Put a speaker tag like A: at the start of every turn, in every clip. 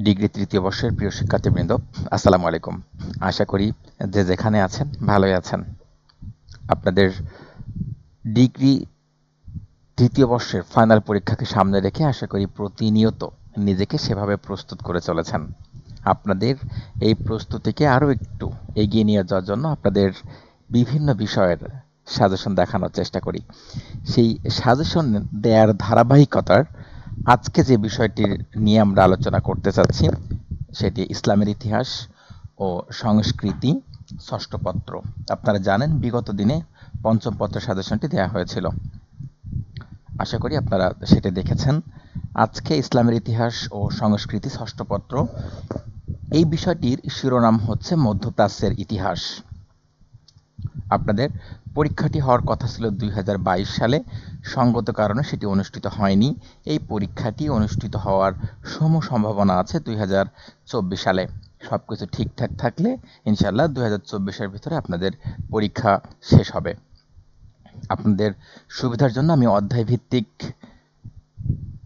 A: Degree তৃতীয় বর্ষের প্রিয় শিক্ষার্থীবৃন্দ, আসসালামু আলাইকুম। আশা করি যে যেখানে আছেন, ভালোই আছেন। আপনাদের ডিগ্রি তৃতীয় বর্ষের ফাইনাল পরীক্ষাকে সামনে রেখে আশা করি প্রতিনিয়ত নিজেকে সেভাবে প্রস্তুত করে চলেছেন। আপনাদের এই প্রস্তুতিকে আরও একটু এগিয়ে নিয়ে যাওয়ার জন্য আপনাদের বিভিন্ন বিষয়ের সাজেশন দেখানোর চেষ্টা করি। সেই সাজেশন দেওয়ার ধারাবাহিকতার আজকে যে বিষয়টি নিয়ে আমরা আলোচনা করতে চাচ্ছি, সেটি ইসলামের ইতিহাস ও সংস্কৃতি ষষ্ঠ পত্র। আপনারা জানেন বিগত দিনে পঞ্চম পত্র সাজেশনটি দেওয়া হয়েছিল। আশা করি আপনারা সেটি দেখেছেন। আজকে ইসলামের ইতিহাস ও সংস্কৃতি ষষ্ঠ পত্র। এই বিষয়টির শিরোনাম হচ্ছে মধ্যপ্রাচ্যের ইতিহাস। আপনাদের পরীক্ষাটি হওয়ার কথা ছিল দুই হাজার বাইশ সালে। সঙ্গত কারণে সেটি অনুষ্ঠিত হয়নি। এই পরীক্ষাটি অনুষ্ঠিত হওয়ার সম সম্ভাবনা আছে দুই হাজার চব্বিশ সালে। সব কিছু ঠিকঠাক থাকলে ইনশাল্লাহ দুই হাজার ভিতরে আপনাদের পরীক্ষা শেষ হবে। আপনাদের সুবিধার জন্য আমি অধ্যায় ভিত্তিক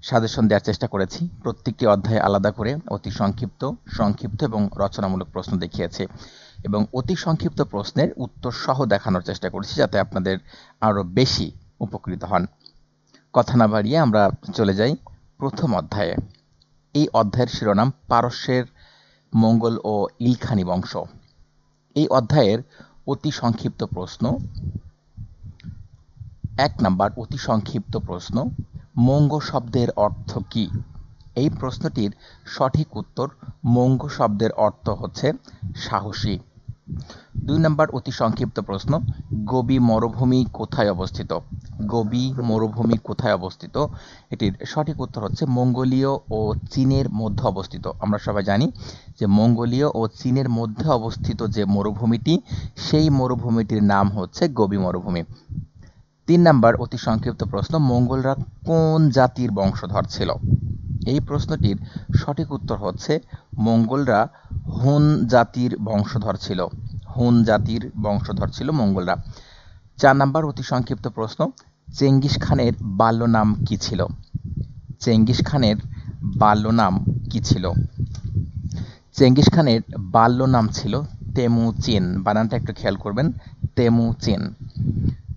A: সাজেশন দেওয়ার চেষ্টা করেছি। প্রত্যেকটি অধ্যায় আলাদা করে অতি সংক্ষিপ্ত সংক্ষিপ্ত এবং রচনামূলক প্রশ্ন দেখিয়েছে। এবং অতি সংক্ষিপ্ত প্রশ্নের উত্তর সহ দেখানোর চেষ্টা করছি যাতে আপনাদের আরও বেশি উপকৃত হন। কথা না বাড়িয়ে আমরা চলে যাই প্রথম অধ্যায়ে। এই অধ্যায়ের শিরোনাম পারস্যের মঙ্গল ও ইলখানি বংশ। এই অধ্যায়ের অতি সংক্ষিপ্ত প্রশ্ন, এক নাম্বার অতি সংক্ষিপ্ত প্রশ্ন, মঙ্গ শব্দের অর্থ কি? এই প্রশ্নটির সঠিক উত্তর মঙ্গ শব্দের অর্থ হচ্ছে সাহসী। দুই নম্বর অতি সংক্ষিপ্ত প্রশ্ন, গোবি মরুভূমি কোথায় অবস্থিত? গোবি মরুভূমি কোথায় অবস্থিত? এটির সঠিক উত্তর হচ্ছে মঙ্গোলীয় ও চীনের মধ্যে অবস্থিত। আমরা সবাই জানি যে মঙ্গোলীয় ও চীনের মধ্যে অবস্থিত যে মরুভূমিটি, সেই মরুভূমিটির নাম হচ্ছে গোবি মরুভূমি। তিন নাম্বার অতি সংক্ষিপ্ত প্রশ্ন, মঙ্গলরা কোন জাতির বংশধর ছিল? এই প্রশ্নটির সঠিক উত্তর হচ্ছে, মঙ্গলরা হুন জাতির বংশধর ছিল। হুন জাতির বংশধর ছিল মঙ্গলরা। চার নাম্বার অতি সংক্ষিপ্ত প্রশ্ন, চেঙ্গিস খানের বাল্য নাম কি ছিল? চেঙ্গিস খানের বাল্য নাম কি ছিল? চেঙ্গিস খানের বাল্য নাম ছিল তেমু চিন। বানানটা একটু খেয়াল করবেন, তেমু চিন।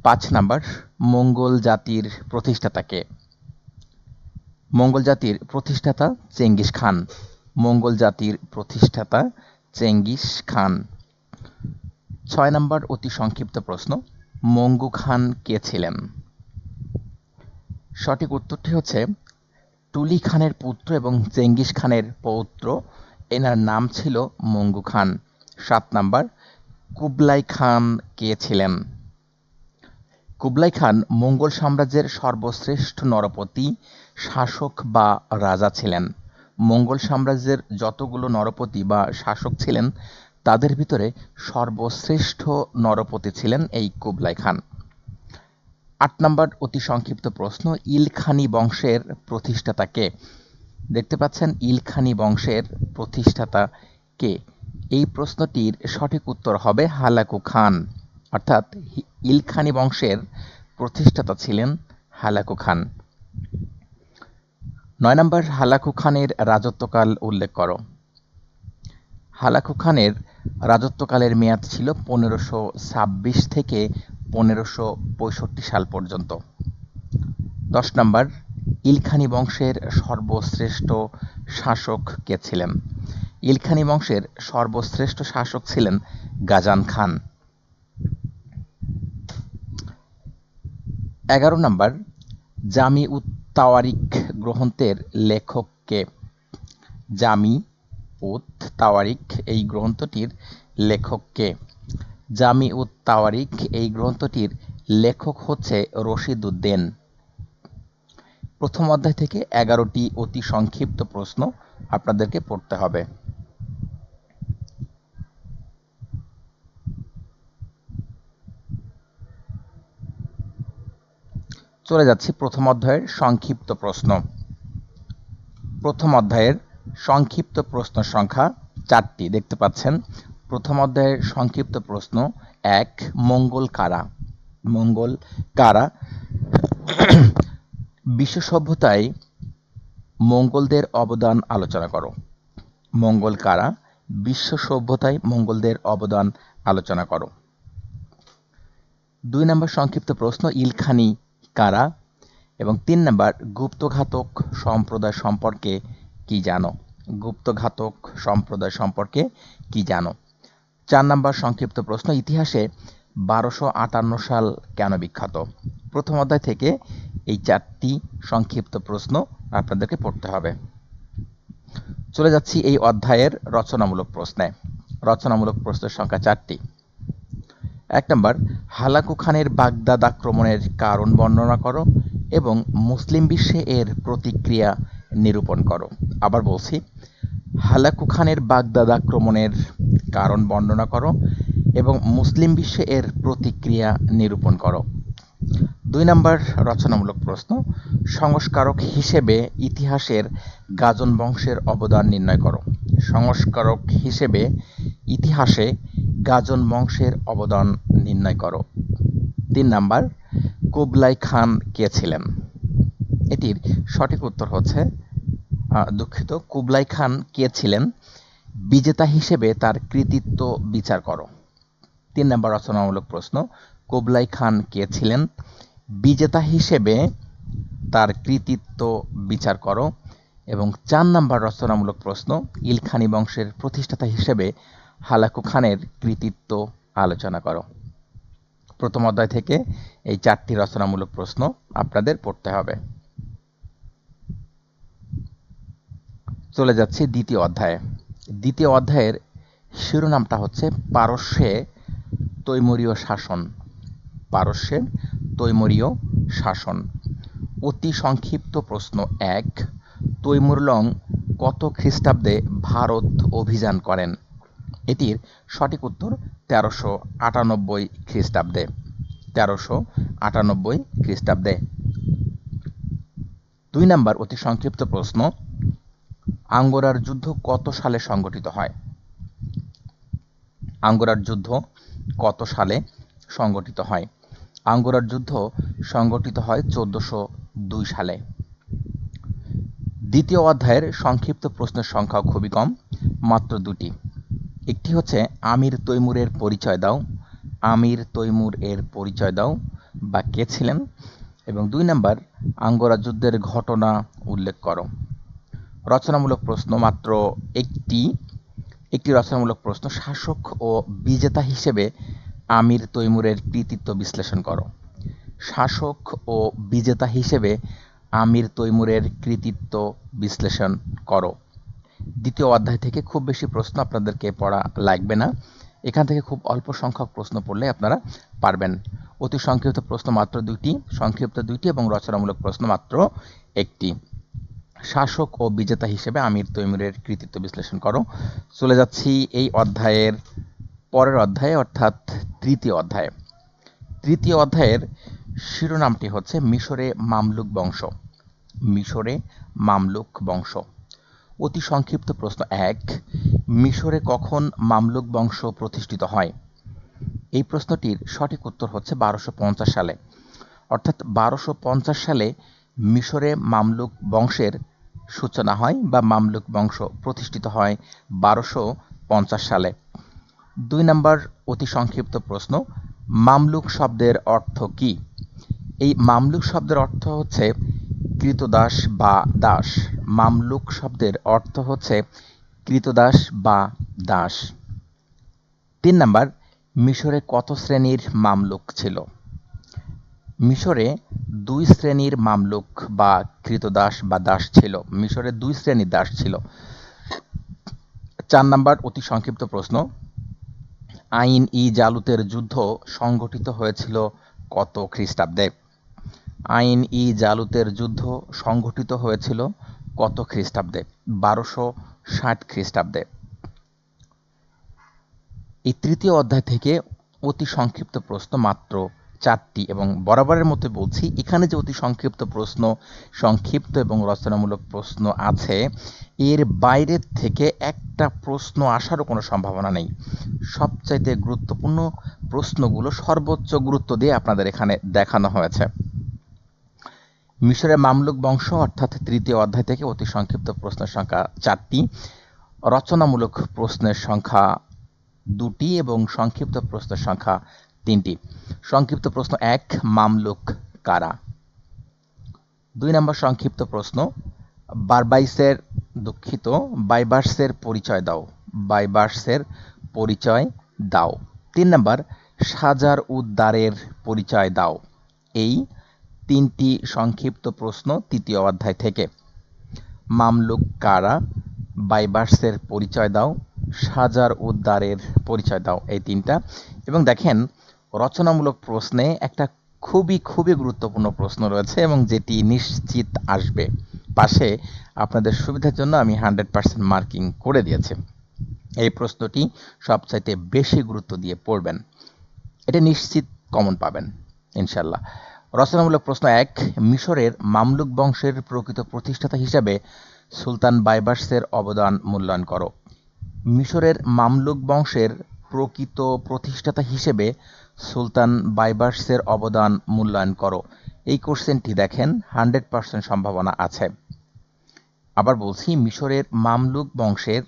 A: পাঁচ নাম্বার, মঙ্গল জাতির প্রতিষ্ঠাতাকে মঙ্গল জাতির প্রতিষ্ঠাতা চেঙ্গিস খান। মঙ্গল জাতির প্রতিষ্ঠাতা চেঙ্গিস খান। ছয় নম্বর অতি সংক্ষিপ্ত প্রশ্ন, মঙ্গু খান কে ছিলেন? সঠিক উত্তরটি হচ্ছে, টুলি খানের পুত্র এবং চেঙ্গিস খানের পৌত্র। এনার নাম ছিল মঙ্গু খান। সাত নাম্বার, কুবলাই খান কে ছিলেন? কুবলাই খান মঙ্গল সাম্রাজ্যের সর্বশ্রেষ্ঠ নরপতি, শাসক বা রাজা ছিলেন। মঙ্গল সাম্রাজ্যের যতগুলো নরপতি বা শাসক ছিলেন, তাদের ভিতরে সর্বশ্রেষ্ঠ নরপতি ছিলেন এই কুবলাই খান। আট নম্বর অতি সংক্ষিপ্ত প্রশ্ন, ইলখানি বংশের প্রতিষ্ঠাতা কে? দেখতে পাচ্ছেন ইলখানি বংশের প্রতিষ্ঠাতা কে? এই প্রশ্নটির সঠিক উত্তর হবে হালাকু খান। অর্থাৎ ইলখানি বংশের প্রতিষ্ঠাতা ছিলেন হালাকু খান। নয় নম্বর, হালাকু খানের রাজত্বকাল উল্লেখ করো। হালাকু খানের রাজত্বকালের মেয়াদ ছিল পনেরোশো ছাব্বিশ থেকে পনেরোশো পঁয়ষট্টি সাল পর্যন্ত। দশ নম্বর, ইলখানি বংশের সর্বশ্রেষ্ঠ শাসক কে ছিলেন? ইলখানি বংশের সর্বশ্রেষ্ঠ শাসক ছিলেন গাজান খান। এগারো নম্বর, জামি উত তাওয়ারিক গ্রন্থের লেখককে জামি উত তাওয়ারিক, এই গ্রন্থটির লেখককে জামি উত তাওয়ারিক, এই গ্রন্থটির লেখক হচ্ছে রশিদ উদ্দিন প্রথম অধ্যায় থেকে এগারোটি অতি সংক্ষিপ্ত প্রশ্ন আপনাদেরকে পড়তে হবে। চলে যাচ্ছি প্রথম অধ্যায়ের সংক্ষিপ্ত প্রশ্ন। প্রথম অধ্যায়ের সংক্ষিপ্ত প্রশ্ন সংখ্যা চারটি, দেখতে পাচ্ছেন? প্রথম অধ্যায়ের সংক্ষিপ্ত প্রশ্ন এক, মঙ্গল কারা? মঙ্গল কারা? বিশ্ব সভ্যতায় মঙ্গলদের অবদান আলোচনা করো। মঙ্গল কারা? বিশ্ব সভ্যতায় মঙ্গলদের অবদান আলোচনা করো। দুই নম্বর সংক্ষিপ্ত প্রশ্ন, ইলখানি কারা? এবং তিন নাম্বার, গুপ্তঘাতক সম্প্রদায় সম্পর্কে কি জানো? গুপ্তঘাতক সম্প্রদায় সম্পর্কে কি জানো? চার নাম্বার সংক্ষিপ্ত প্রশ্ন, ইতিহাসে বারোশো আটান্ন সাল কেন বিখ্যাত? প্রথম অধ্যায় থেকে এই চারটি সংক্ষিপ্ত প্রশ্ন আপনাদেরকে পড়তে হবে। চলে যাচ্ছি এই অধ্যায়ের রচনামূলক প্রশ্নে। রচনামূলক প্রশ্নের সংখ্যা চারটি। এক নম্বর, হালাকু খানের বাগদাদ আক্রমণের কারণ বর্ণনা করো এবং মুসলিম বিশ্বে এর প্রতিক্রিয়া নিরূপণ করো। আবার বলছি, হালাকু খানের বাগদাদ আক্রমণের কারণ বর্ণনা করো এবং মুসলিম বিশ্বে এর প্রতিক্রিয়া নিরূপণ করো। দুই নম্বর, রচনামূলক প্রশ্ন, সংস্কারক হিসেবে ইতিহাসের গাজন বংশের অবদান নির্ণয় করো। সংস্কারক হিসেবে ইতিহাসে গাজন বংশের অবদান নির্ণয় করো। তিন নাম্বার, কুবলাই খান কে ছিলেন? এটির সঠিক উত্তর হচ্ছে দুঃখিত, কুবলাই খান কে ছিলেন? বিজেতা হিসেবে তার কৃতিত্ব বিচার করো। তিন নম্বর রচনামূলক প্রশ্ন, কুবলাই খান কে ছিলেন? বিজেতা হিসেবে তার কৃতিত্ব বিচার করো। এবং চার নাম্বার রচনামূলক প্রশ্ন ইলখানি বংশের প্রতিষ্ঠাতা হিসেবে হালাকু খানের কৃতিত্ব আলোচনা করো। প্রথম অধ্যায় থেকে এই চারটি রচনামূলক প্রশ্ন আপনাদের পড়তে হবে। চলে যাচ্ছে দ্বিতীয় অধ্যায়ে। দ্বিতীয় অধ্যায়ের শিরোনামটা হচ্ছে পারস্যে তৈমরীয় শাসন। পারস্যের তৈমরীয় শাসন। অতি সংক্ষিপ্ত প্রশ্ন এক। তৈমুরলং কত খ্রিস্টাব্দে ভারত অভিযান করেন? এটির সঠিক উত্তর তেরোশো আটানব্বই খ্রিস্টাব্দে। তেরোশো আটানব্বই খ্রিস্টাব্দে। দুই নাম্বার অতি সংক্ষিপ্ত প্রশ্ন, আঙ্গোরার যুদ্ধ কত সালে সংগঠিত হয়? আঙ্গোরার যুদ্ধ কত সালে সংগঠিত হয়? আঙ্গোরার যুদ্ধ সংগঠিত হয় চোদ্দশো দুই সালে। দ্বিতীয় অধ্যায়ের সংক্ষিপ্ত প্রশ্নের সংখ্যা খুবই কম, মাত্র দুটি। একটি হচ্ছে, আমির তৈমুরের পরিচয় দাও। আমির তৈমুর এর পরিচয় দাও, বা কে ছিলেন? এবং দুই নাম্বার, আঙ্গোরা যুদ্ধের ঘটনা উল্লেখ করো। রচনামূলক প্রশ্ন মাত্র একটি। একটি রচনামূলক প্রশ্ন শাসক ও বিজেতা হিসেবে আমির তৈমুরের কৃতিত্ব বিশ্লেষণ করো। শাসক ও বিজেতা হিসেবে আমির তৈমুরের কৃতিত্ব বিশ্লেষণ করো। দ্বিতীয় অধ্যায় থেকে খুব বেশি প্রশ্ন আপনাদেরকে পড়া লাগবে না। এখান থেকে খুব অল্প সংখ্যক প্রশ্ন পড়লে আপনারা পারবেন। অতি সংক্ষিপ্ত প্রশ্ন মাত্র দুইটি, সংক্ষিপ্ত দুইটি এবং রচনামূলক প্রশ্ন মাত্র একটি। শাসক ও বিজেতা হিসেবে আমির তৈমুরের কৃতিত্ব বিশ্লেষণ করো। চলে যাচ্ছি এই অধ্যায়ের পরের অধ্যায়ে, অর্থাৎ তৃতীয় অধ্যায়ে। তৃতীয় অধ্যায়ের শিরোনামটি হচ্ছে মিশরে মামলুক বংশ। মিশরে মামলুক বংশ। অতি সংক্ষিপ্ত প্রশ্ন এক, মিশরে কখন মামলুক বংশ প্রতিষ্ঠিত হয়? এই প্রশ্নটির সঠিক উত্তর হচ্ছে বারোশো সালে। অর্থাৎ বারোশো সালে মিশরে মামলুক বংশের সূচনা হয় বা মামলুক বংশ প্রতিষ্ঠিত হয় বারোশো সালে। দুই নম্বর অতি সংক্ষিপ্ত প্রশ্ন, মামলুক শব্দের অর্থ কি? এই মামলুক শব্দের অর্থ হচ্ছে কৃতদাস বা দাস। মামলুক শব্দের অর্থ হচ্ছে কৃতদাস বা দাস। তিন নাম্বার, মিশরে কত শ্রেণির মামলুক ছিল? মিশরে দুই শ্রেণির মামলুক বা কৃতদাস বা দাস ছিল। মিশরে দুই শ্রেণির দাস ছিল। চার নাম্বার, অতি সংক্ষিপ্ত প্রশ্ন। আইন ই জালুতের যুদ্ধ সংগঠিত হয়েছিল কত খ্রিস্টাব্দে? আইন ই জালুতের যুদ্ধ সংঘটিত হয়েছিল কত খ্রিস্টাব্দে? বারোশো ষাট খ্রিস্টাব্দে। এই তৃতীয় অধ্যায় থেকে অতি সংক্ষিপ্ত প্রশ্ন মাত্র চারটি এবং বরাবরের মতো বলছি, এখানে যে অতি সংক্ষিপ্ত প্রশ্ন, সংক্ষিপ্ত এবং রচনামূলক প্রশ্ন আছে, এর বাইরের থেকে একটা প্রশ্ন আসারও কোনো সম্ভাবনা নেই। সবচাইতে গুরুত্বপূর্ণ প্রশ্নগুলো সর্বোচ্চ গুরুত্ব দিয়ে আপনাদের এখানে দেখানো হয়েছে। মিশরের মামলুক বংশ, অর্থাৎ তৃতীয় অধ্যায় থেকে অতি সংক্ষিপ্ত প্রশ্নের সংখ্যা চারটি। রচনামূলক প্রশ্নের সংখ্যা দুটি এবং সংক্ষিপ্ত প্রশ্নের সংখ্যা তিনটি। সংক্ষিপ্ত প্রশ্ন এক, মামলুক কারা? দুই নম্বর সংক্ষিপ্ত প্রশ্ন, বারবাইসের দুঃখিত, বাইবার্সের পরিচয় দাও। বাইবার্সের পরিচয় দাও। তিন নম্বর সাজার উদ্দারের পরিচয় দাও। এই তিনটি সংক্ষিপ্ত প্রশ্ন তৃতীয় অধ্যায় থেকে। মামলুক কারা? বাইবার্সের পরিচয় দাও। সাজার উদ্দারের পরিচয় দাও এই তিনটা। এবং দেখেন, রচনামূলক প্রশ্নে একটা খুবই খুবই গুরুত্বপূর্ণ প্রশ্ন রয়েছে এবং যেটি নিশ্চিত আসবে। পাশে আপনাদের সুবিধার জন্য আমি হান্ড্রেড পার্সেন্ট মার্কিং করে দিয়েছি। এই প্রশ্নটি সবচাইতে বেশি গুরুত্ব দিয়ে পড়বেন। এটা নিশ্চিত কমন পাবেন ইনশাল্লাহ রচনামূলক প্রশ্ন এক, মিশরের মামলুক বংশের প্রকৃত প্রতিষ্ঠাতা হিসাবে সুলতান বাইবার্সের অবদান মূল্যায়ন করো। মিশরের মামলুক বংশের প্রকৃত প্রতিষ্ঠাতা হিসেবে সুলতান বাইবার্সের অবদান মূল্যায়ন করো। এই কোশ্চেনটি দেখেন, হান্ড্রেড পার্সেন্ট সম্ভাবনা আছে। আবার বলছি, মিশরের মামলুক বংশের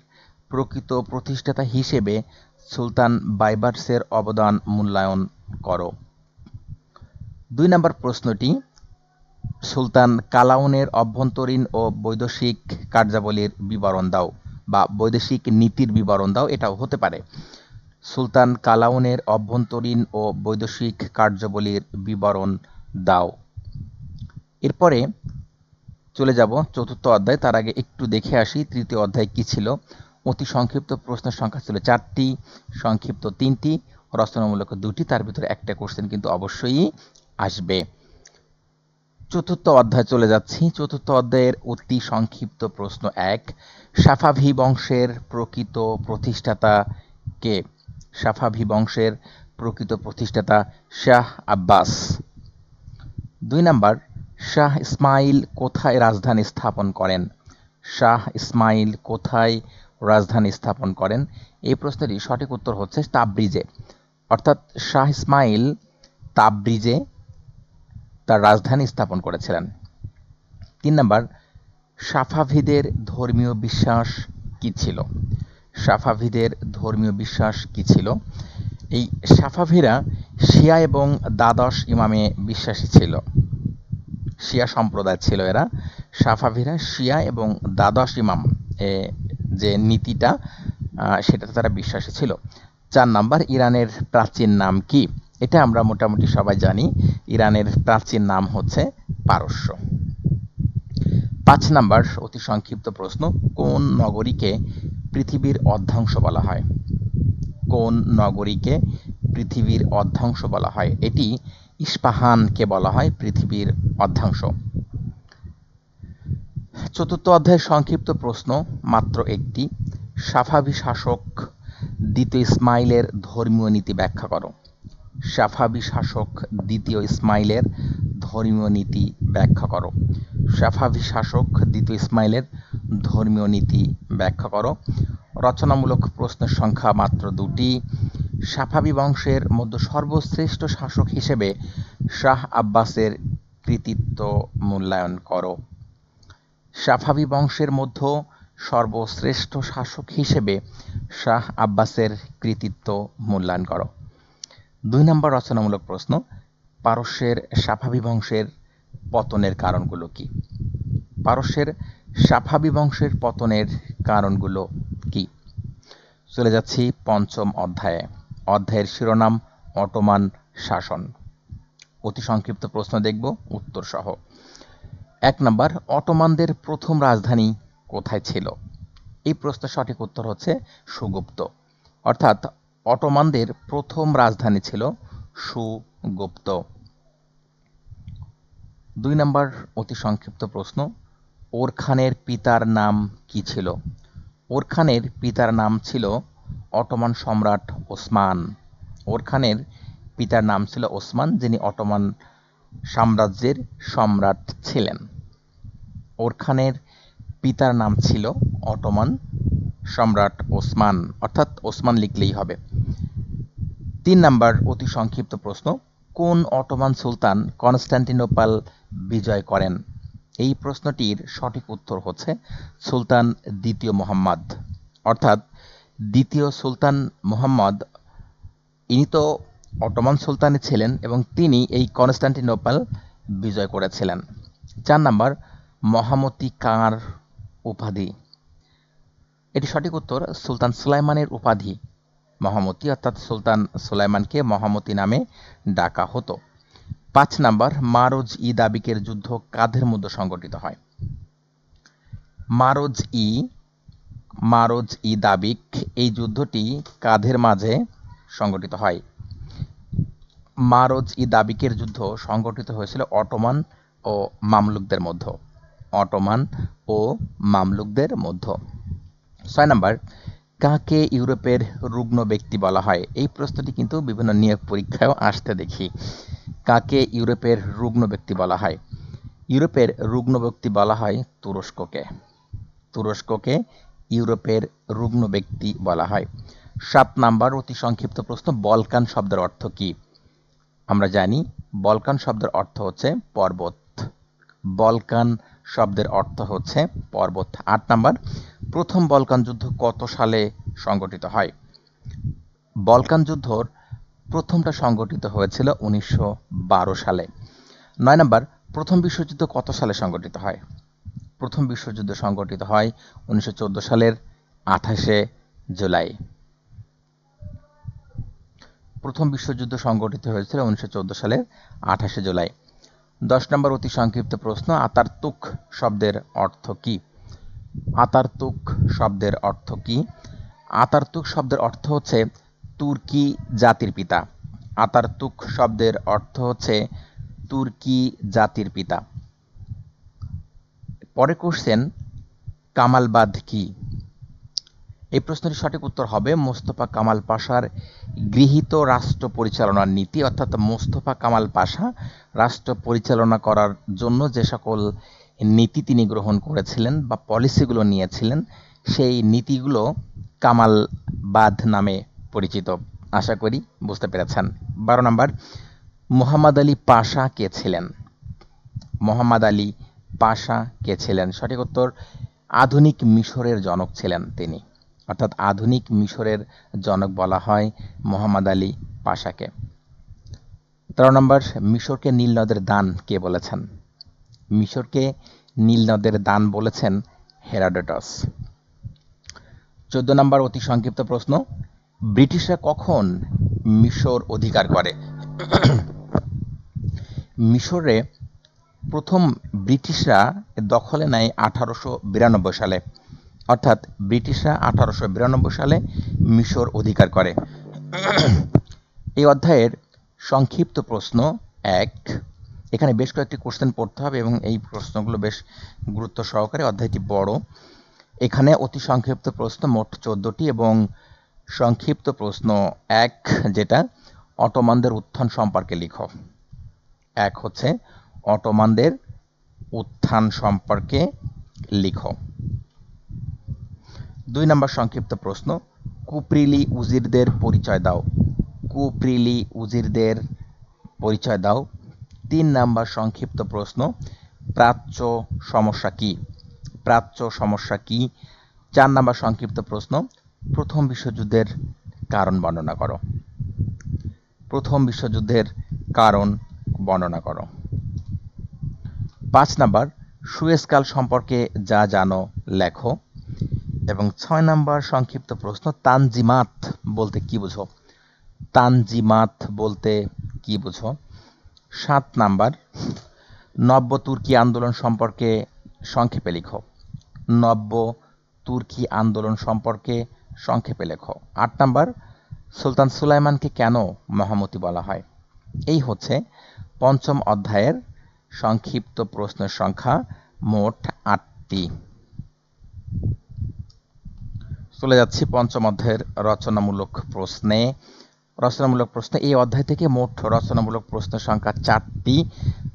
A: প্রকৃত প্রতিষ্ঠাতা হিসেবে সুলতান বাইবার্সের অবদান মূল্যায়ন করো। দুই নম্বর প্রশ্নটি, সুলতান কালাউনের অভ্যন্তরীণ ও বৈদেশিক কার্যাবলীর বিবরণ দাও, বা বৈদেশিক নীতির বিবরণ দাও, এটাও হতে পারে। সুলতান কালাউনের অভ্যন্তরীণ ও বৈদেশিক কার্যাবলীর বিবরণ দাও। এরপরে চলে যাব চতুর্থ অধ্যায়, তার আগে একটু দেখে আসি তৃতীয় অধ্যায় কি ছিল। অতি সংক্ষিপ্ত প্রশ্নের সংখ্যা ছিল চারটি, সংক্ষিপ্ত তিনটি, রচনামূলক দুটি, তার ভিতরে একটা কোশ্চেন কিন্তু অবশ্যই আসবে। চতুর্থ অধ্যায় চলে যাচ্ছি। চতুর্থ অধ্যায়ের অতি সংক্ষিপ্ত প্রশ্ন এক, সাফাভি বংশের প্রকৃত প্রতিষ্ঠাতা কে? সাফাভি বংশের প্রকৃত প্রতিষ্ঠাতা শাহ আব্বাস। দুই নাম্বার, শাহ ইসমাইল কোথায় রাজধানী স্থাপন করেন? শাহ ইসমাইল কোথায় রাজধানী স্থাপন করেন? এই প্রশ্নেরই সঠিক উত্তর হচ্ছে তাবরিজে। অর্থাৎ শাহ ইসমাইল তাবরিজে তার রাজধানী স্থাপন করেছিলেন। তিন নম্বর, সাফাভিদের ধর্মীয় বিশ্বাস কি ছিল? সাফাভিদের ধর্মীয় বিশ্বাস কি ছিল? এই সাফাভিরা শিয়া এবং দ্বাদশ ইমামে বিশ্বাসী ছিল। শিয়া সম্প্রদায় ছিল এরা। সাফাভিরা শিয়া এবং দ্বাদশ ইমাম, এ যে নীতিটা সেটাতে তারা বিশ্বাসী ছিল। চার নাম্বার, ইরানের প্রাচীন নাম কি? এটা আমরা মোটামুটি সবাই জানি। ইরানের প্রাচীন নাম হচ্ছে পারস্য। পাঁচ নাম্বার অতি সংক্ষিপ্ত প্রশ্ন, কোন নগরীকে পৃথিবীর অর্ধাংশ বলা হয়? কোন নগরীকে পৃথিবীর অর্ধাংশ বলা হয়? এটি ইস্পাহানকে বলা হয় পৃথিবীর অর্ধাংশ। চতুর্থ অধ্যায়ের সংক্ষিপ্ত প্রশ্ন, মাত্র একটি সাফাভি শাসক দ্বিতীয় ইসমাইলের ধর্মীয় নীতি ব্যাখ্যা করো। সাফাবি শাসক দ্বিতীয় ইসমাইলের ধর্মীয় নীতি ব্যাখ্যা করো। সাফাবি শাসক দ্বিতীয় ইসমাইলের ধর্মীয় নীতি ব্যাখ্যা করো। রচনামূলক প্রশ্নের সংখ্যা মাত্র দুটি। সাফাবি বংশের মধ্যে সর্বশ্রেষ্ঠ শাসক হিসেবে শাহ আব্বাসের কৃতিত্ব মূল্যায়ন করো। সাফাবি বংশের মধ্যে সর্বশ্রেষ্ঠ শাসক হিসেবে শাহ আব্বাসের কৃতিত্ব মূল্যায়ন করো। দুই নম্বর রচনামূলক প্রশ্ন, পারস্যের সাফাবি বংশের পতনের কারণগুলো কি? পারস্যের সাফাবি বংশের পতনের কারণগুলো কি? চলে যাচ্ছি পঞ্চম অধ্যায়ে। অধ্যায়ের শিরোনাম, অটোমান শাসন। অতি সংক্ষিপ্ত প্রশ্ন দেখব উত্তর সহ এক নম্বর, অটোমানদের প্রথম রাজধানী কোথায় ছিল? এই প্রশ্নের সঠিক উত্তর হচ্ছে সুগুপ্ত। অর্থাৎ অটোমানদের প্রথম রাজধানী ছিল সুগুপ্ত। দুই নম্বর অতি সংক্ষিপ্ত প্রশ্ন, ওরখানের পিতার নাম কি ছিল? ওরখানের পিতার নাম ছিল অটোমান সম্রাট ওসমান। ওরখানের পিতার নাম ছিল ওসমান, যিনি অটোমান সাম্রাজ্যের সম্রাট ছিলেন। ওরখানের পিতার নাম ছিল অটোমান সম্রাট ওসমান, অর্থাৎ ওসমান লিখলেই হবে। তিন নাম্বার অতি সংক্ষিপ্ত প্রশ্ন, কোন অটোমান সুলতান কনস্ট্যান্টিনোপাল বিজয় করেন? এই প্রশ্নটির সঠিক উত্তর হচ্ছে সুলতান দ্বিতীয় মোহাম্মদ। অর্থাৎ দ্বিতীয় সুলতান মোহাম্মদ, ইনি তো অটোমান সুলতানই ছিলেন এবং তিনি এই কনস্টান্টিনোপাল বিজয় করেছিলেন। চার নাম্বার, মহামতি কাঁর উপাধি? এটি সঠিক উত্তর, সুলতান সুলাইমানের উপাধি। মহামতি, অর্থাৎ সুলতান সুলাইমানকে মহামতি নামে ডাকা হতো। পাঁচ নাম্বার, মারোজ ই দাবিকের যুদ্ধ কাদের মধ্যে সংগঠিত হয়? মারোজ ই মারোজ ই দাবিক এই যুদ্ধটি কাদের মাঝে সংগঠিত হয়? মারোজ ই দাবিকের যুদ্ধ সংগঠিত হয়েছিল অটোমান ও মামলুকদের মধ্য। অটোমান ও মামলুকদের মধ্য। ছয় নাম্বার কাকে ইউরোপের রুগ্ন ব্যক্তি বলা হয়? এই প্রশ্নটি কিন্তু বিভিন্ন নিয়োগ পরীক্ষায়ও আসতে দেখি। কাকে ইউরোপের রুগ্ন ব্যক্তি বলা হয়? ইউরোপের রুগ্ন ব্যক্তি বলা হয় তুরস্ককে। তুরস্ককে ইউরোপের রুগ্ন ব্যক্তি বলা হয়। সাত নাম্বার অতি সংক্ষিপ্ত প্রশ্ন, বলকান শব্দের অর্থ কি? আমরা জানি বলকান শব্দের অর্থ হচ্ছে পর্বত। বলকান শব্দের অর্থ হচ্ছে পর্বত। আট নাম্বার প্রথম বলকান যুদ্ধ কত সালে সংগঠিত হয়? বলকান যুদ্ধর প্রথমটা সংগঠিত হয়েছিল উনিশশো বারো সালে। নয় নম্বর, প্রথম বিশ্বযুদ্ধ কত সালে সংগঠিত হয়? প্রথম বিশ্বযুদ্ধ সংগঠিত হয় উনিশশো চোদ্দ সালের আঠাশে জুলাই। প্রথম বিশ্বযুদ্ধ সংগঠিত হয়েছিল উনিশশো চোদ্দ সালের আঠাশে জুলাই। দশ নম্বর অতি সংক্ষিপ্ত প্রশ্ন আতার তুক শব্দের অর্থ কী? আতার্তুক শব্দের অর্থ কি? আতার্তুক শব্দের অর্থ হচ্ছে তুর্কি জাতির পিতা। আতার্তুক শব্দের অর্থ হচ্ছে তুর্কি জাতির পিতা। পরে কোশ্চেন কামালবাদ কি? এই প্রশ্নটির সঠিক উত্তর হবে মোস্তফা কামাল পাশার গৃহীত রাষ্ট্র পরিচালনার নীতি, অর্থাৎ মোস্তফা কামাল পাশা রাষ্ট্র পরিচালনা করার জন্য যে সকল নীতি তিনি গ্রহণ করেছিলেন বা পলিসিগুলো নিয়েছিলেন, সেই নীতিগুলো কামালবাদ নামে পরিচিত। আশা করি বুঝতে পেরেছেন। বারো নম্বর, মোহাম্মদ আলী পাশা কে ছিলেন? মোহাম্মদ আলী পাশা কে ছিলেন? সঠিক উত্তর, আধুনিক মিশরের জনক ছিলেন তিনি। অর্থাৎ আধুনিক মিশরের জনক বলা হয় মোহাম্মদ আলী পাশাকে। তেরো নম্বর, মিশরকে নীল নদের দান কে বলেছেন? মিশরকে নীল নদের দান বলেছেন হেরাডোটাস। চোদ্দ নম্বর অতি সংক্ষিপ্ত প্রশ্ন, ব্রিটিশরা কখন মিশর অধিকার করে? মিশরে প্রথম ব্রিটিশরা দখলে নেয় আঠারোশো বিরানব্বই সালে। অর্থাৎ ব্রিটিশরা আঠারোশো বিরানব্বই সালে মিশর অধিকার করে। এই অধ্যায়ের সংক্ষিপ্ত প্রশ্ন এক এখানে বেশ কয়েকটি কোশ্চেন পড়তে হবে এবং এই প্রশ্নগুলো বেশ গুরুত্ব সহকারে, অধ্যায়টি বড়। এখানে অতি সংক্ষিপ্ত প্রশ্ন মোট চোদ্দটি এবং সংক্ষিপ্ত প্রশ্ন এক, যেটা অটোমানদের উত্থান সম্পর্কে লিখো। এক হচ্ছে অটোমানদের উত্থান সম্পর্কে লিখো। দুই নম্বর সংক্ষিপ্ত প্রশ্ন, কুপ্রিলি উজিরদের পরিচয় দাও। কুপ্রিলি উজিরদের পরিচয় দাও। তিন নাম্বার সংক্ষিপ্ত প্রশ্ন, প্রাচ্য সমস্যা কি? প্রাচ্য সমস্যা কি? চার নাম্বার সংক্ষিপ্ত প্রশ্ন, প্রথম বিশ্বযুদ্ধের কারণ বর্ণনা করো। প্রথম বিশ্বযুদ্ধের কারণ বর্ণনা করো। পাঁচ নাম্বার সুয়েসকাল সম্পর্কে যা জানো, লেখো। এবং ছয় নাম্বার সংক্ষিপ্ত প্রশ্ন, তানজিমাত বলতে কি বুঝো? তানজিমাত বলতে কি বুঝো? সাত নাম্বার, নব্য তুর্কি আন্দোলন সম্পর্কে সংক্ষেপে লিখো। নব্য তুর্কি আন্দোলন সম্পর্কে সংক্ষেপে লেখো। আট নাম্বার, সুলতান সুলাইমানকে কেন মহামতি বলা হয়? এই হচ্ছে পঞ্চম অধ্যায়ের সংক্ষিপ্ত প্রশ্নের সংখ্যা মোট আটটি। চলে যাচ্ছি পঞ্চম অধ্যায়ের রচনামূলক প্রশ্নে। রচনামূলক প্রশ্ন। এই অধ্যায় থেকে মোট রচনামূলক প্রশ্নের সংখ্যা চারটি।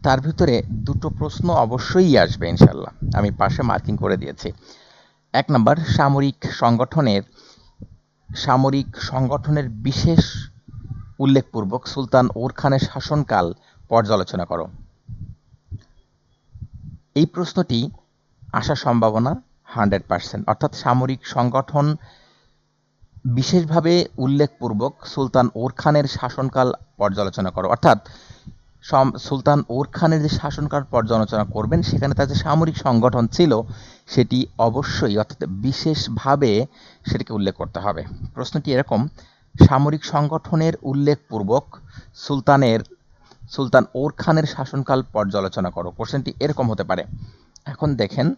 A: তার ভিতরে দুটো প্রশ্ন অবশ্যই আসবে ইনশাল্লাহ আমি পাশে মার্কিং করে দিয়েছি। এক নম্বর, সামরিক সংগঠনের সামরিক সংগঠনের বিশেষ উল্লেখপূর্বক সুলতান ওর খানের শাসনকাল পর্যালোচনা করো। এই প্রশ্নটি আসার সম্ভাবনা হান্ড্রেড পার্সেন্ট। অর্থাৎ সামরিক সংগঠন বিশেষভাবে উল্লেখপূর্বক সুলতান ওর খানের শাসনকাল পর্যালোচনা করো। অর্থাৎ সুলতান ওর খানের যে শাসনকাল পর্যালোচনা করবেন, সেখানে তার যে সামরিক সংগঠন ছিল, সেটি অবশ্যই, অর্থাৎ বিশেষভাবে সেটিকে উল্লেখ করতে হবে। প্রশ্নটি এরকম, সামরিক সংগঠনের উল্লেখপূর্বক সুলতানের, সুলতান ওর খানের শাসনকাল পর্যালোচনা করো। কোশ্চেনটি এরকম হতে পারে। এখন দেখেন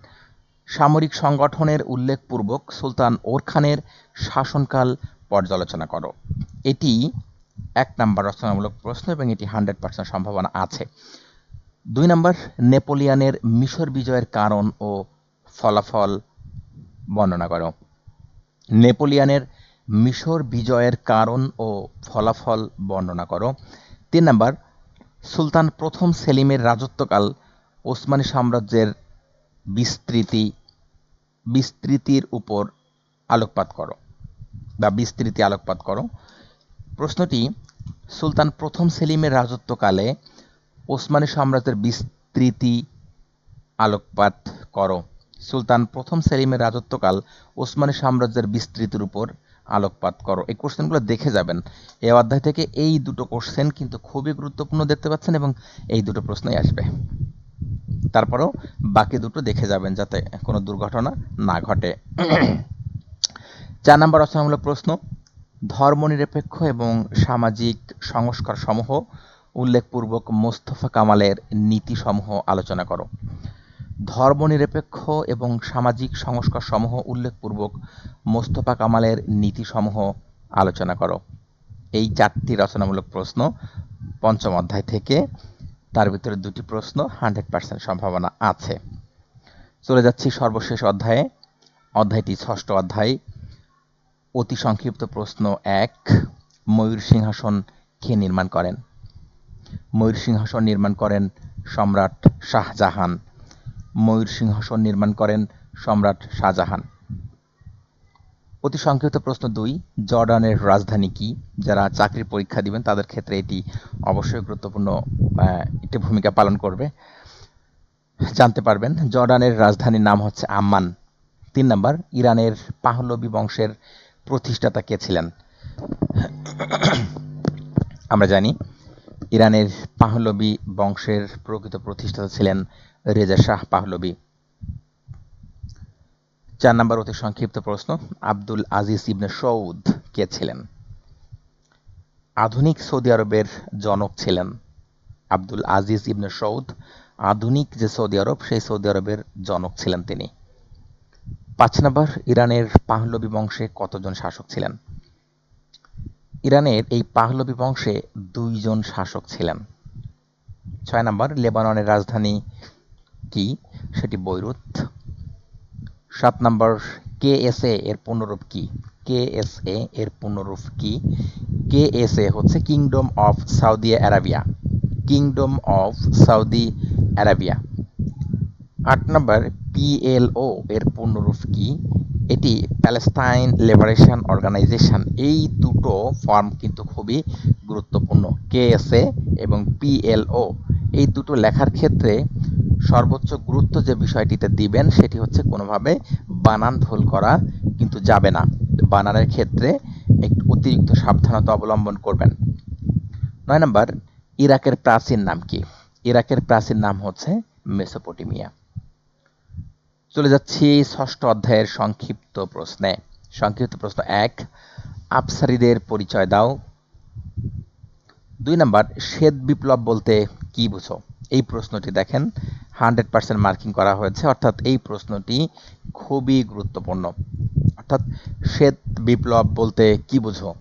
A: সামরিক সংগঠনের উল্লেখপূর্বক সুলতান ওর খানের শাসনকাল পর্যালোচনা করো। এটি এক নাম্বার রচনামূলক প্রশ্ন এবং এটি হান্ড্রেড পার্সেন্ট সম্ভাবনা আছে। দুই নম্বর, নেপোলিয়ানের মিশর বিজয়ের কারণ ও ফলাফল বর্ণনা করো। নেপোলিয়ানের মিশর বিজয়ের কারণ ও ফলাফল বর্ণনা করো। তিন নম্বর, সুলতান প্রথম সেলিমের রাজত্বকাল ওসমানী সাম্রাজ্যের বিস্তৃতি, বিস্তৃতির উপর আলোকপাত করো বা বিস্তৃতি আলোকপাত করো। প্রশ্নটি, সুলতান প্রথম সেলিমের রাজত্বকালে ওসমানী সাম্রাজ্যের বিস্তৃতি আলোকপাত করো। সুলতান প্রথম সেলিমের রাজত্বকাল ওসমানী সাম্রাজ্যের বিস্তৃতির উপর আলোকপাত করো। এই কোশ্চেনগুলো দেখে যাবেন। এই অধ্যায় থেকে এই দুটো কোশ্চেন কিন্তু খুবই গুরুত্বপূর্ণ দেখতে পাচ্ছেন এবং এই দুটো প্রশ্নই আসবে। তারপরেও বাকি দুটো দেখে যাবেন যাতে কোনো দুর্ঘটনা না ঘটে। চার নম্বর রচনামূলক প্রশ্ন, ধর্মনিরপেক্ষ এবং সামাজিক সংস্কার সমূহ উল্লেখপূর্বক মোস্তফা কামালের নীতিসমূহ আলোচনা করো। ধর্মনিরপেক্ষ এবং সামাজিক সংস্কার সমূহ উল্লেখপূর্বক মোস্তফা কামালের নীতিসমূহ আলোচনা করো। এই চারটি রচনামূলক প্রশ্ন পঞ্চম অধ্যায় থেকে তার ভিতরে দুটি প্রশ্ন হান্ড্রেড পার্সেন্ট সম্ভাবনা আছে। চলে যাচ্ছি সর্বশেষ অধ্যায়ে। অধ্যায়টি ষষ্ঠ অধ্যায়। অতি সংক্ষিপ্ত প্রশ্ন এক, ময়ূর সিংহাসন কে নির্মাণ করেন? ময়ূর সিংহাসন নির্মাণ করেন সম্রাট শাহজাহান। ময়ূর সিংহাসন নির্মাণ করেন সম্রাট শাহজাহান। অতি সংক্ষিপ্ত প্রশ্ন দুই, জর্ডানের রাজধানী কি? যারা চাকরির পরীক্ষা দিবেন, তাদের ক্ষেত্রে এটি অবশ্যই গুরুত্বপূর্ণ একটি ভূমিকা পালন করবে। জানতে পারবেন, জর্ডানের রাজধানীর নাম হচ্ছে আম্মান। তিন নম্বর, ইরানের পাহলবি বংশের প্রতিষ্ঠাতা কে ছিলেন? আমরা জানি, ইরানের পাহলবি বংশের প্রকৃত প্রতিষ্ঠাতা ছিলেন রেজা শাহ পাহলবি চার নম্বর অতি সংক্ষিপ্ত প্রশ্ন, আব্দুল আজিজ ইবনে সৌদ কে ছিলেন? আধুনিক সৌদি আরবের জনক ছিলেন আব্দুল আজিজ ইবনে সৌদ। আধুনিক যে সৌদি আরব, সেই সৌদি আরবের জনক ছিলেন তিনি। পাঁচ নম্বর, ইরানের পাহলবি বংশে কতজন শাসক ছিলেন? ইরানের এই পাহলবি বংশে দুইজন শাসক ছিলেন। ছয় নম্বর, লেবাননের রাজধানী কি? সেটি বৈরুত। সাত নম্বর কে এস এর পূর্ণরূপ কি? কে এস এর পূর্ণরূপ কি? কে এস এ হচ্ছে kingdom of Saudi Arabia kingdom of Saudi Arabia আট নম্বর পিএলও এর পূর্ণরূপ কি? এটি প্যালেস্টাইন লিবারেশন অর্গানাইজেশন এই দুটো ফর্ম কিন্তু খুবই গুরুত্বপূর্ণ। কেএসএ এবং পিএলও এই দুটো লেখার ক্ষেত্রে সর্বোচ্চ গুরুত্ব যে বিষয়টিতে দিবেন, সেটি হচ্ছে কোনোভাবে বানান ভুল করা কিন্তু যাবে না। বানানের ক্ষেত্রে একটু অতিরিক্ত সাবধানতা অবলম্বন করবেন। নয় নম্বর, ইরাকের প্রাচীন নাম কি? ইরাকের প্রাচীন নাম হচ্ছে মেসোপটেমিয়া। চলে যাচ্ছি ষষ্ঠ অধ্যায়ের সংক্ষিপ্ত প্রশ্নে। সংক্ষিপ্ত প্রশ্ন এক, আফসারিদের পরিচয় দাও। দুই নাম্বার, শ্বেত বিপ্লব বলতে কি বুঝো? এই প্রশ্নটি দেখেন, হান্ড্রেড পার্সেন্ট মার্কিং করা হয়েছে, অর্থাৎ এই প্রশ্নটি খুবই গুরুত্বপূর্ণ। অর্থাৎ শ্বেত বিপ্লব বলতে কি বুঝো?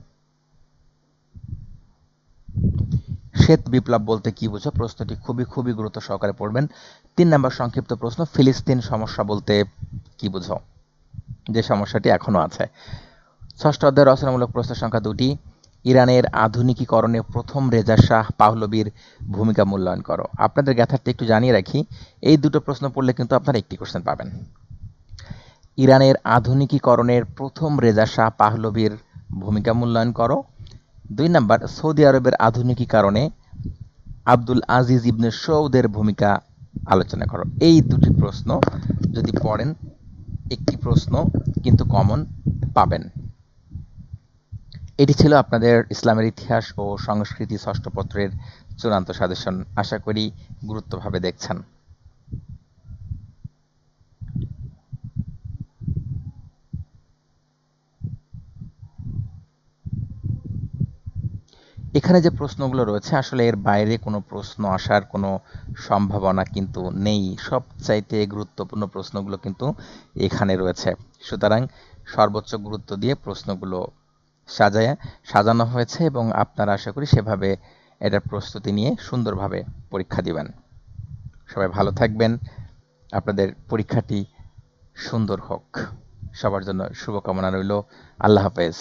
A: শ্বেত বিপ্লব বলতে কি বুঝো? প্রশ্নটি খুবই খুবই গুরুত্ব সহকারে পড়বেন। তিন নম্বর সংক্ষিপ্ত প্রশ্ন, ফিলিস্তিন সমস্যা বলতে কি বুঝো? যে সমস্যাটি এখনও আছে। ষষ্ঠ অধ্যায় রচনামূলক প্রশ্ন সংখ্যা দুটি। ইরানের আধুনিকীকরণে প্রথম রেজা শাহ পাহলবির ভূমিকা মূল্যায়ন করো। আপনাদের গ্যাথারটি একটু জানিয়ে রাখি, এই দুটো প্রশ্ন পড়লে কিন্তু আপনারা একটি কোশ্চেন পাবেন। ইরানের আধুনিকীকরণের প্রথম রেজা শাহ পাহলবির ভূমিকা মূল্যায়ন করো। দুই নাম্বার, সৌদি আরবের আধুনিকীকরণে আব্দুল আজিজ ইবনে সৌদের ভূমিকা আলোচনা করো। এই দুটি প্রশ্ন যদি পড়েন, একটি প্রশ্ন কিন্তু কমন পাবেন। এটি ছিল আপনাদের ইসলামের ইতিহাস ও সংস্কৃতি ষষ্ঠ পত্রের চূড়ান্ত সাজেশন। আশা করি গুরুত্বভাবে দেখছেন। এখানে যে প্রশ্নগুলো রয়েছে, আসলে এর বাইরে কোনো প্রশ্ন আসার কোনো সম্ভাবনা কিন্তু নেই। সবচাইতে গুরুত্বপূর্ণ প্রশ্নগুলো কিন্তু এখানে রয়েছে। সুতরাং সর্বোচ্চ গুরুত্ব দিয়ে প্রশ্নগুলো সাজায়, সাজানো হয়েছে এবং আপনারা আশা করি সেভাবে এটার প্রস্তুতি নিয়ে সুন্দরভাবে পরীক্ষা দিবেন। সবাই ভালো থাকবেন। আপনাদের পরীক্ষাটি সুন্দর হোক। সবার জন্য শুভকামনা রইল। আল্লাহ হাফেজ।